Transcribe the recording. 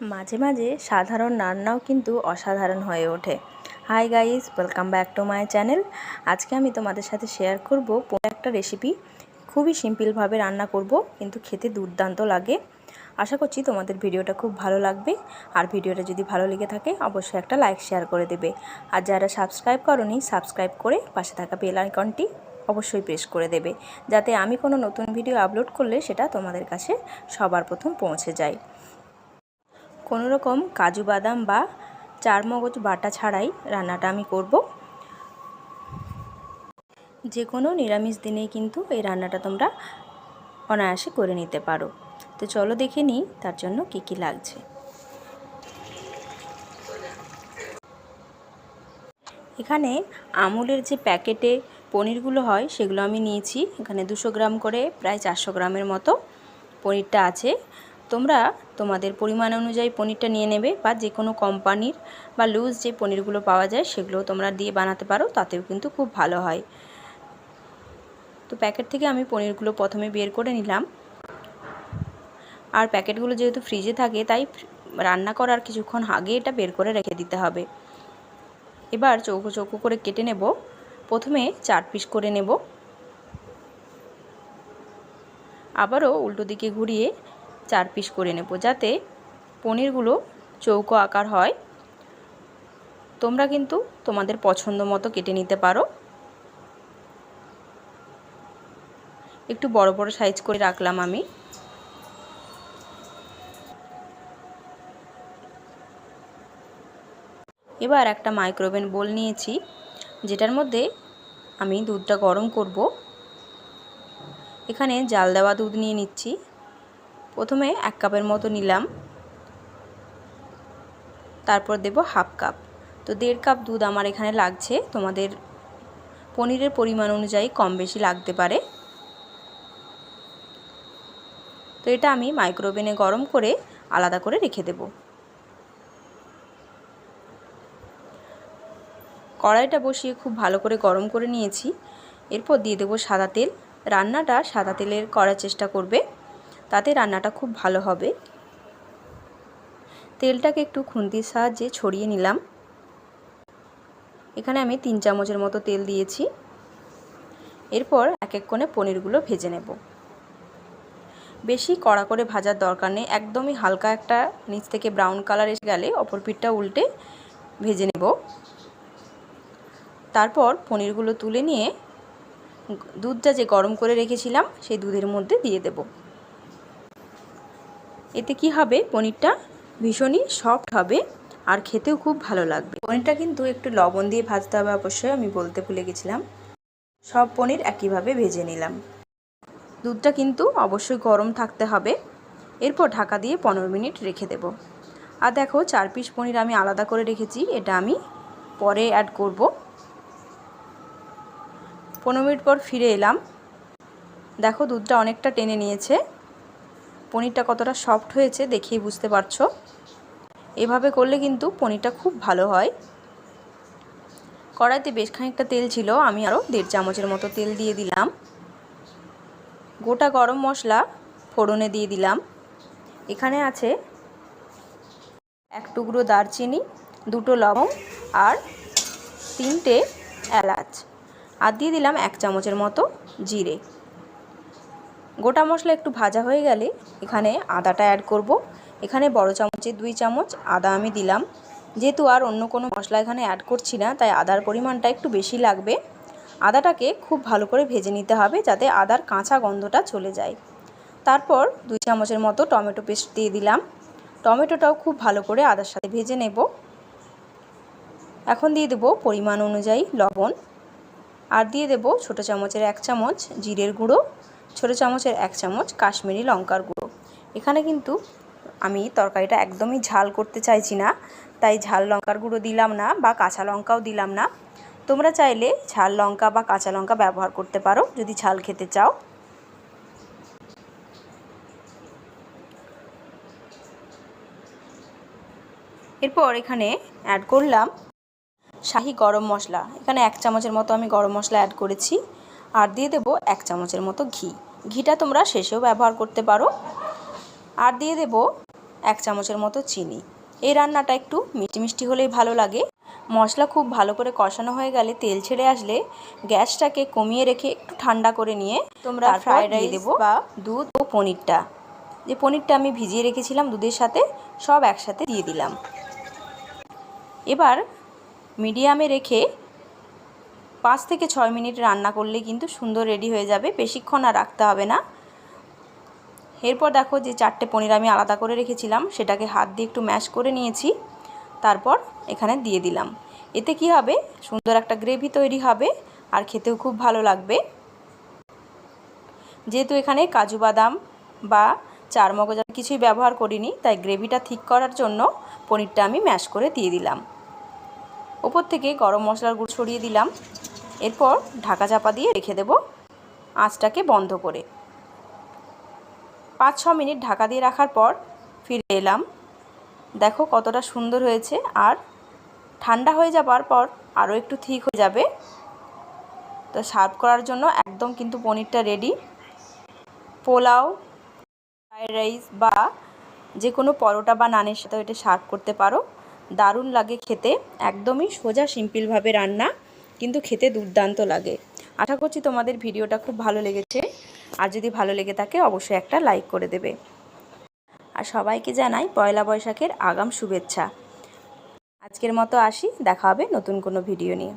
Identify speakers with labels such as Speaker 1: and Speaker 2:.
Speaker 1: মাঝে মাঝে সাধারণ রান্নাও কিন্তু অসাধারণ হয়ে ওঠে। Hi guys welcome back to my channel আজকে আমি তোমাদের সাথে শেয়ার করব একটা রেসিপি খুবই সিম্পলভাবে রান্না করব, কিন্তু খেতে দুর্দান্ত লাগে। আশা করছি তোমাদের ভিডিওটা খুব ভালো লাগবে। আর ভিডিওটা যদি ভালো লেগে থাকে, অবশ্যই একটা লাইক শেয়ার করে দেবে। আর যারা সাবস্ক্রাইব করনি সাবস্ক্রাইব করে পাশে থাকা বেল আইকনটি অবশ্যই প্রেস করে দেবে। যাতে আমি কোনো নতুন ভিডিও আপলোড করলে সেটা তোমাদের কাছে সবার প্রথম পৌঁছে যায়। কোনো রকম কাজু বাদাম বা চারমগজ বাটা ছাড়াই রান্নাটা আমি করব। যে কোনো নিরামিষ দিনেই কিন্তু এই রান্নাটা তোমরা অনায়াসে করে নিতে পারো। তো চলো দেখে নিই তার জন্য কী কী লাগছে। এখানে আমুলের যে প্যাকেটে পনিরগুলো হয় সেগুলো আমি নিয়েছি। এখানে দুশো গ্রাম করে, প্রায় চারশো গ্রামের মতো পনিরটা আছে। তোমরা তোমাদের পরিমাণ অনুযায়ী পনিরটা নিয়ে নেবে বা যে কোনো কোম্পানির বা লুজ যে পনিরগুলো পাওয়া যায় সেগুলো তোমরা দিয়ে বানাতে পারো, তাতেও কিন্তু খুব ভালো হয়। তো প্যাকেট থেকে আমি পনিরগুলো প্রথমে বের করে নিলাম। আর প্যাকেটগুলো যেহেতু ফ্রিজে থাকে, তাই রান্না করার কিছুক্ষণ আগে এটা বের করে রেখে দিতে হবে। এবার চৌকো চৌকো করে কেটে নেব। প্রথমে চার পিস করে নেব। আবারও উল্টো দিকে ঘুরিয়ে চার পিস করে নেব। যাতে পনিরগুলো চৌকো আকার হয়। তোমরা কিন্তু তোমাদের পছন্দ মতো কেটে নিতে পারো। একটু বড় বড় সাইজ করে রাখলাম আমি। এবার একটা মাইক্রোওভেন বোল নিয়েছি, যেটার মধ্যে আমি দুধটা গরম করব। এখানে জাল দেওয়া দুধ নিয়ে নিচ্ছি। প্রথমে এক কাপের মতো নিলাম। তারপর দেব হাফ কাপ। তো দেড় কাপ দুধ আমার এখানে লাগছে। তোমাদের পনিরের পরিমাণ অনুযায়ী কম বেশি লাগতে পারে। তো এটা আমি মাইক্রোওভেনে গরম করে আলাদা করে রেখে দেব। কড়াইটা বসিয়ে খুব ভালো করে গরম করে নিয়েছি। এরপর দিয়ে দেবো সাদা তেল। রান্নাটা সাদা তেলের করার চেষ্টা করবে। তাতে রান্নাটা খুব ভালো হবে। তেলটাকে একটু খুন্তির সাহায্যে ছড়িয়ে নিলাম। এখানে আমি তিন চামচের মতো তেল দিয়েছি। এরপর এক এক কোণে পনিরগুলো ভেজে নেব। বেশি কড়া করে ভাজার দরকার নেই। একদমই হালকা একটা নিচ থেকে ব্রাউন কালার এসে গেলে অপর পিঠটা উল্টে ভেজে নেব। তারপর পনিরগুলো তুলে নিয়ে দুধটা যে গরম করে রেখেছিলাম, সেই দুধের মধ্যে দিয়ে দেবো। এতে কি হবে? পনিরটা ভীষণই সফট হবে আর খেতেও খুব ভালো লাগবে। পনিরটা কিন্তু একটু লবণ দিয়ে ভাজতে হবে অবশ্যই, আমি বলতে ভুলে গেছিলাম। সব পনির একইভাবে ভেজে নিলাম। দুধটা কিন্তু অবশ্যই গরম থাকতে হবে। এরপর ঢাকা দিয়ে পনেরো মিনিট রেখে দেব। আর দেখো, চার পিস পনির আমি আলাদা করে রেখেছি, এটা আমি পরে অ্যাড করব। পনেরো মিনিট পর ফিরে এলাম। দেখো, দুধটা অনেকটা টেনে নিয়েছে। পনিরটা কতটা সফট হয়েছে দেখেই বুঝতে পারছ। এভাবে করলে কিন্তু পনিরটা খুব ভালো হয়। কড়াইতে বেশ খানিকটা তেল ছিল, আমি আরও দেড় চামচের মতো তেল দিয়ে দিলাম। গোটা গরম মশলা ফোড়নে দিয়ে দিলাম। এখানে আছে এক টুকরো দারচিনি, দুটো লবং আর তিনটে এলাচ। আর দিয়ে দিলাম এক চামচের মতো জিরে। গোটা মশলা একটু ভাজা হয়ে গেলে এখানে আদাটা অ্যাড করব। এখানে বড় চামচে দুই চামচ আদা আমি দিলাম। যেহেতু আর অন্য কোনো মশলা এখানে অ্যাড করছি না, তাই আদার পরিমাণটা একটু বেশি লাগবে। আদাটাকে খুব ভালো করে ভেজে নিতে হবে যাতে আদার কাঁচা গন্ধটা চলে যায়। তারপর দুই চামচের মতো টমেটো পেস্ট দিয়ে দিলাম। টমেটোটাও খুব ভালো করে আদার সাথে ভেজে নেব। এখন দিয়ে দেব পরিমাণ অনুযায়ী লবণ। আর দিয়ে দেব ছোটো চামচের এক চামচ জিরের গুঁড়ো। ছোটো চামচের এক চামচ কাশ্মীরি লঙ্কার গুঁড়ো। এখানে কিন্তু আমি তরকারিটা একদমই ঝাল করতে চাইছি না, তাই ঝাল লঙ্কার গুঁড়ো দিলাম না বা কাঁচা লঙ্কাও দিলাম না। তোমরা চাইলে ঝাল লঙ্কা বা কাঁচা লঙ্কা ব্যবহার করতে পারো, যদি ঝাল খেতে চাও। এরপর এখানে অ্যাড করলাম শাহি গরম মশলা। এখানে এক চামচের মতো আমি গরম মশলা অ্যাড করেছি। আর দিয়ে দেবো এক চামচের মতো ঘি। ঘিটা তোমরা শেষেও ব্যবহার করতে পারো। আর দিয়ে দেব এক চামচের মতো চিনি। এই রান্নাটা একটু মিষ্টি মিষ্টি হলেই ভালো লাগে। মশলা খুব ভালো করে কষানো হয়ে গেলে তেল ছেড়ে আসলে গ্যাসটাকে কমিয়ে রেখে একটু ঠান্ডা করে নিয়ে তোমরা ফ্রাইড রাইস দেবো বা দুধ ও পনিরটা। যে পনিরটা আমি ভিজিয়ে রেখেছিলাম দুধের সাথে সব একসাথে দিয়ে দিলাম। এবার মিডিয়ামে রেখে পাঁচ থেকে ছয় মিনিট রান্না করলে কিন্তু সুন্দর রেডি হয়ে যাবে, বেশিক্ষণ আর রাখতে হবে না। এরপর দেখো যে চারটে পনির আমি আলাদা করে রেখেছিলাম, সেটাকে হাত দিয়ে একটু ম্যাশ করে নিয়েছি, তারপর এখানে দিয়ে দিলাম। এতে কি হবে? সুন্দর একটা গ্রেভি তৈরি হবে আর খেতেও খুব ভালো লাগবে। যেহেতু এখানে কাজু বাদাম বা চার মগজ কিছুই ব্যবহার করিনি, তাই গ্রেভিটা ঠিক করার জন্য পনিরটা আমি ম্যাশ করে দিয়ে দিলাম। ওপর থেকে গরম মশলার গুঁড়ো ছড়িয়ে দিলাম। এরপর ঢাকা চাপা দিয়ে রেখে দেব আঁচটাকে বন্ধ করে। পাঁচ ছ মিনিট ঢাকা দিয়ে রাখার পর ফিরে এলাম। দেখো কতটা সুন্দর হয়েছে আর ঠান্ডা হয়ে যাবার পর আরও একটু ঠিক হয়ে যাবে। তো সার্ভ করার জন্য একদম কিন্তু পনিরটা রেডি পোলাও ফ্রায়েড রাইস বা যে কোনো পরোটা বা নানের সাথেও এটা সার্ভ করতে পারো। দারুণ লাগে খেতে। একদমই সোজা, সিম্পলভাবে রান্না। কিন্তু খেতে দুর্দান্ত লাগে। আশা করছি তোমাদের ভিডিওটা খুব ভালো লেগেছে। আর যদি ভালো লেগে থাকে, অবশ্যই একটা লাইক করে দেবে। আর সবাইকে জানাই পয়লা বৈশাখের আগাম শুভেচ্ছা। আজকের মতো আসি, দেখা হবে নতুন কোনো ভিডিও নিয়ে।